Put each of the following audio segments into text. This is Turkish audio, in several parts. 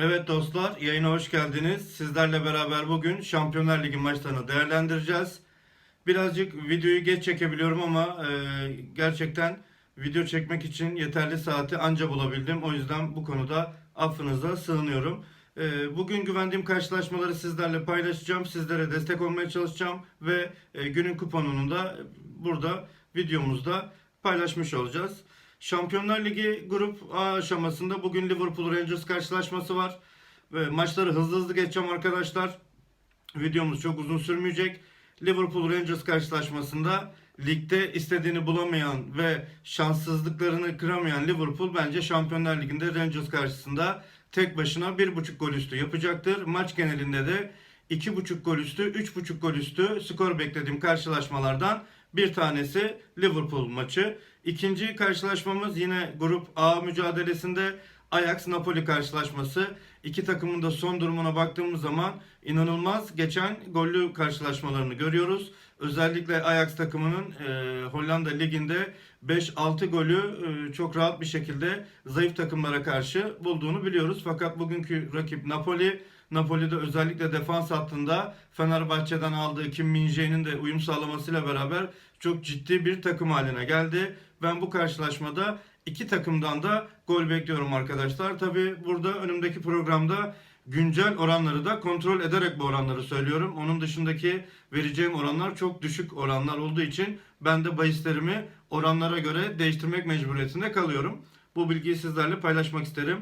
Evet dostlar, yayına hoş geldiniz. Sizlerle beraber bugün Şampiyonlar Ligi maçlarını değerlendireceğiz. Birazcık videoyu geç çekebiliyorum ama e, gerçekten video çekmek için yeterli saati anca bulabildim. O yüzden bu konuda affınıza sığınıyorum. E, bugün güvendiğim karşılaşmaları sizlerle paylaşacağım. Sizlere destek olmaya çalışacağım ve e, günün kuponunu da burada videomuzda paylaşmış olacağız. Şampiyonlar Ligi grup A aşamasında bugün Liverpool Rangers karşılaşması var. Maçları hızlı hızlı geçeceğim arkadaşlar. Videomuz çok uzun sürmeyecek. Liverpool Rangers karşılaşmasında ligde istediğini bulamayan ve şanssızlıklarını kıramayan Liverpool bence Şampiyonlar Ligi'nde Rangers karşısında tek başına 1.5 gol üstü yapacaktır. Maç genelinde de 2.5 gol üstü, 3.5 gol üstü skor beklediğim karşılaşmalardan bir tanesi Liverpool maçı. İkinci karşılaşmamız yine grup A mücadelesinde Ajax-Napoli karşılaşması. İki takımın da son durumuna baktığımız zaman inanılmaz geçen gollü karşılaşmalarını görüyoruz. Özellikle Ajax takımının e, Hollanda liginde 5-6 golü e, çok rahat bir şekilde zayıf takımlara karşı bulduğunu biliyoruz. Fakat bugünkü rakip Napoli. Napoli'de özellikle defans hattında Fenerbahçe'den aldığı Kim Min-jae'nin de uyum sağlamasıyla beraber çok ciddi bir takım haline geldi. Ben bu karşılaşmada iki takımdan da gol bekliyorum arkadaşlar. Tabi burada önümdeki programda güncel oranları da kontrol ederek bu oranları söylüyorum. Onun dışındaki vereceğim oranlar çok düşük oranlar olduğu için ben de bahislerimi oranlara göre değiştirmek mecburiyetinde kalıyorum. Bu bilgiyi sizlerle paylaşmak isterim.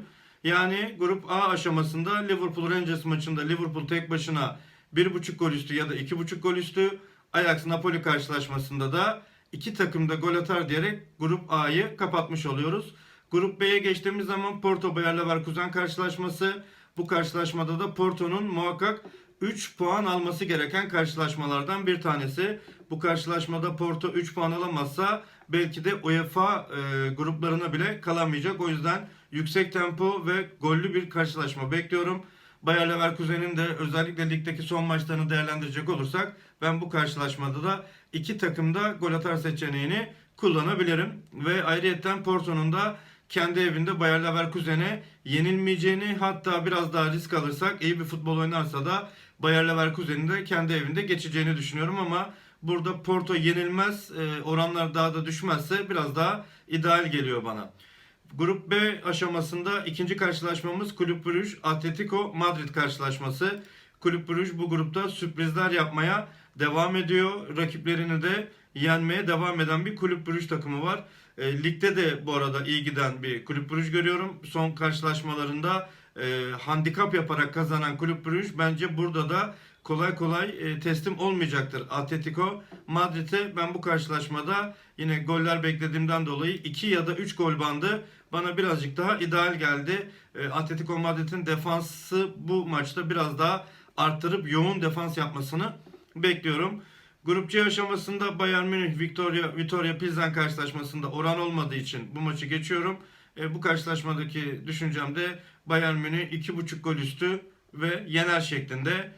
Yani grup A aşamasında Liverpool Rangers maçında Liverpool tek başına 1.5 gol üstü ya da 2.5 gol üstü Ajax Napoli karşılaşmasında da iki takım da gol atar diyerek grup A'yı kapatmış oluyoruz. Grup B'ye geçtiğimiz zaman Porto Bayer Leverkusen karşılaşması. Bu karşılaşmada da Porto'nun muhakkak 3 puan alması gereken karşılaşmalardan bir tanesi. Bu karşılaşmada Porto 3 puan alamazsa belki de UEFA e, gruplarına bile kalamayacak. O yüzden yüksek tempo ve gollü bir karşılaşma bekliyorum. Bayer Leverkusen'in de özellikle ligdeki son maçlarını değerlendirecek olursak ben bu karşılaşmada da iki takımda gol atar seçeneğini kullanabilirim. Ve ayrıyetten Porto'nun da kendi evinde Bayer Leverkusen'e yenilmeyeceğini hatta biraz daha risk alırsak iyi bir futbol oynarsa da Bayer Leverkusen'in de kendi evinde geçeceğini düşünüyorum ama burada Porto yenilmez e, oranlar daha da düşmezse biraz daha ideal geliyor bana. Grup B aşamasında ikinci karşılaşmamız Kulüp Brugge Atletico Madrid karşılaşması. Kulüp Brugge bu grupta sürprizler yapmaya devam ediyor. Rakiplerini de yenmeye devam eden bir Kulüp Brugge takımı var. E, ligde de bu arada iyi giden bir Kulüp Brugge görüyorum. Son karşılaşmalarında e, handikap yaparak kazanan Kulüp Brugge bence burada da kolay kolay e, teslim olmayacaktır. Atletico Madrid'e ben bu karşılaşmada yine goller beklediğimden dolayı 2 ya da 3 gol bandı bana birazcık daha ideal geldi. E, Atletico Madrid'in defansı bu maçta biraz daha arttırıp yoğun defans yapmasını bekliyorum. Grup C aşamasında Bayern Münih Victoria Victoria Pilsen karşılaşmasında oran olmadığı için bu maçı geçiyorum. E, bu karşılaşmadaki düşüncem de Bayern Münih 2.5 gol üstü ve yener şeklinde.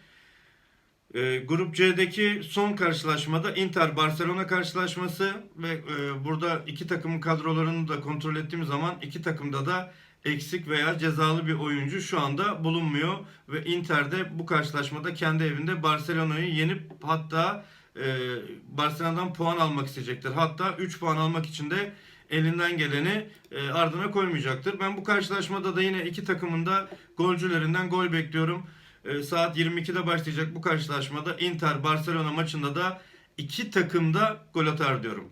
E, Grup C'deki son karşılaşmada Inter Barcelona karşılaşması ve e, burada iki takımın kadrolarını da kontrol ettiğim zaman iki takımda da eksik veya cezalı bir oyuncu şu anda bulunmuyor ve Inter de bu karşılaşmada kendi evinde Barcelona'yı yenip hatta e, Barcelona'dan puan almak isteyecektir. Hatta 3 puan almak için de elinden geleni e, ardına koymayacaktır. Ben bu karşılaşmada da yine iki takımın da golcülerinden gol bekliyorum. E, saat 22'de başlayacak bu karşılaşmada Inter Barcelona maçında da iki takım da gol atar diyorum.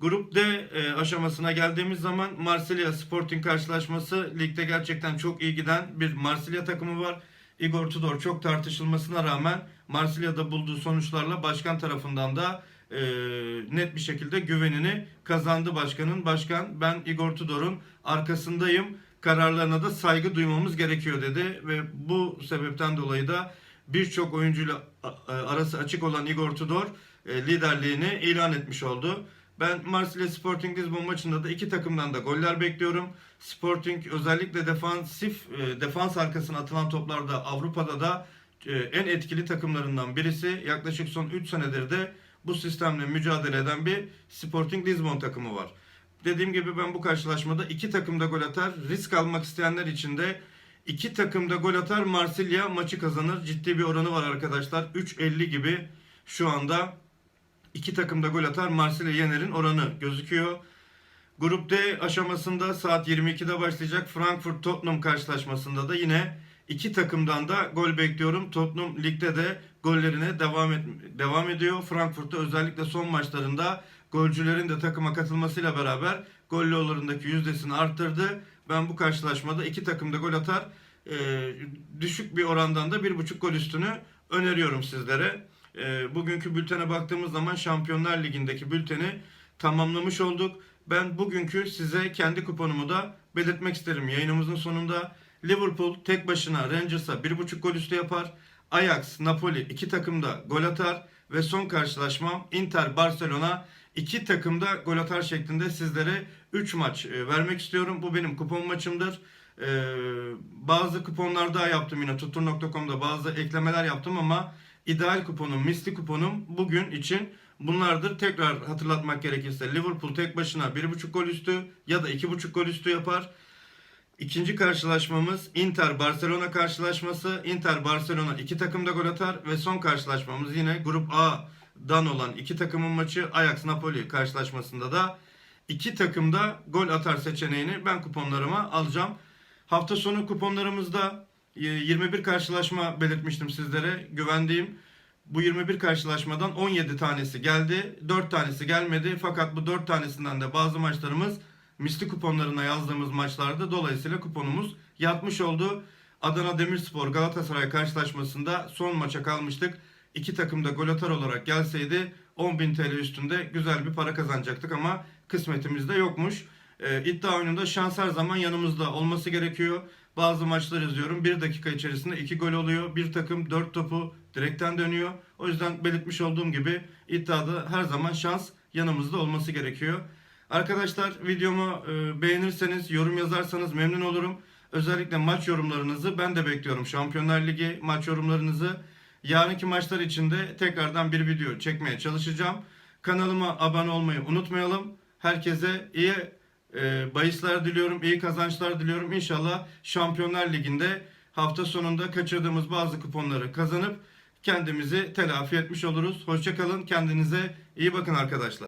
Grup D e, aşamasına geldiğimiz zaman Marsilya Sporting karşılaşması ligde gerçekten çok iyi giden bir Marsilya takımı var. Igor Tudor çok tartışılmasına rağmen Marsilya'da bulduğu sonuçlarla başkan tarafından da e, net bir şekilde güvenini kazandı başkanın. Başkan ben Igor Tudor'un arkasındayım. Kararlarına da saygı duymamız gerekiyor dedi ve bu sebepten dolayı da birçok oyuncuyla a- arası açık olan Igor Tudor e, liderliğini ilan etmiş oldu. Ben Marsilya Sporting Lisbon maçında da iki takımdan da goller bekliyorum. Sporting özellikle defansif e, defans arkasına atılan toplarda Avrupa'da da e, en etkili takımlarından birisi. Yaklaşık son 3 senedir de bu sistemle mücadele eden bir Sporting Lisbon takımı var. Dediğim gibi ben bu karşılaşmada iki takım da gol atar. Risk almak isteyenler için de İki takım da gol atar Marsilya maçı kazanır. Ciddi bir oranı var arkadaşlar. 3.50 gibi şu anda iki takım da gol atar Marsilya Yener'in oranı gözüküyor. Grup D aşamasında saat 22'de başlayacak Frankfurt Tottenham karşılaşmasında da yine iki takımdan da gol bekliyorum. Tottenham ligde de gollerine devam et, devam ediyor. Frankfurt'ta özellikle son maçlarında golcülerin de takıma katılmasıyla beraber gollü oranındaki yüzdesini arttırdı. Ben bu karşılaşmada iki takım da gol atar. Ee, düşük bir orandan da bir buçuk gol üstünü öneriyorum sizlere. Ee, bugünkü bültene baktığımız zaman Şampiyonlar Ligi'ndeki bülteni tamamlamış olduk. Ben bugünkü size kendi kuponumu da belirtmek isterim. Yayınımızın sonunda Liverpool tek başına Rangers'a 1.5 gol üstü yapar. Ajax, Napoli iki takım da gol atar. Ve son karşılaşmam Inter, Barcelona iki takım da gol atar şeklinde sizlere 3 maç e, vermek istiyorum. Bu benim kupon maçımdır. Ee, bazı kuponlar daha yaptım yine tutur.com'da bazı eklemeler yaptım ama ideal kuponum, misli kuponum bugün için bunlardır. Tekrar hatırlatmak gerekirse Liverpool tek başına 1.5 gol üstü ya da 2.5 gol üstü yapar. İkinci karşılaşmamız Inter Barcelona karşılaşması. Inter Barcelona iki takım da gol atar ve son karşılaşmamız yine Grup A'dan olan iki takımın maçı Ajax Napoli karşılaşmasında da iki takım da gol atar seçeneğini ben kuponlarıma alacağım. Hafta sonu kuponlarımızda e, 21 karşılaşma belirtmiştim sizlere. Güvendiğim bu 21 karşılaşmadan 17 tanesi geldi. 4 tanesi gelmedi. Fakat bu 4 tanesinden de bazı maçlarımız misli kuponlarına yazdığımız maçlardı. Dolayısıyla kuponumuz yatmış oldu. Adana Demirspor Galatasaray karşılaşmasında son maça kalmıştık. İki takım da gol atar olarak gelseydi 10.000 TL üstünde güzel bir para kazanacaktık ama kısmetimizde yokmuş. Ee, iddia oyununda şans her zaman yanımızda olması gerekiyor. Bazı maçlar izliyorum. Bir dakika içerisinde iki gol oluyor. Bir takım dört topu direkten dönüyor. O yüzden belirtmiş olduğum gibi iddiada her zaman şans yanımızda olması gerekiyor. Arkadaşlar videomu e, beğenirseniz, yorum yazarsanız memnun olurum. Özellikle maç yorumlarınızı ben de bekliyorum. Şampiyonlar Ligi maç yorumlarınızı. Yarınki maçlar için de tekrardan bir video çekmeye çalışacağım. Kanalıma abone olmayı unutmayalım. Herkese iyi e, bahisler diliyorum, iyi kazançlar diliyorum. İnşallah Şampiyonlar Ligi'nde hafta sonunda kaçırdığımız bazı kuponları kazanıp kendimizi telafi etmiş oluruz. Hoşçakalın, kendinize iyi bakın arkadaşlar.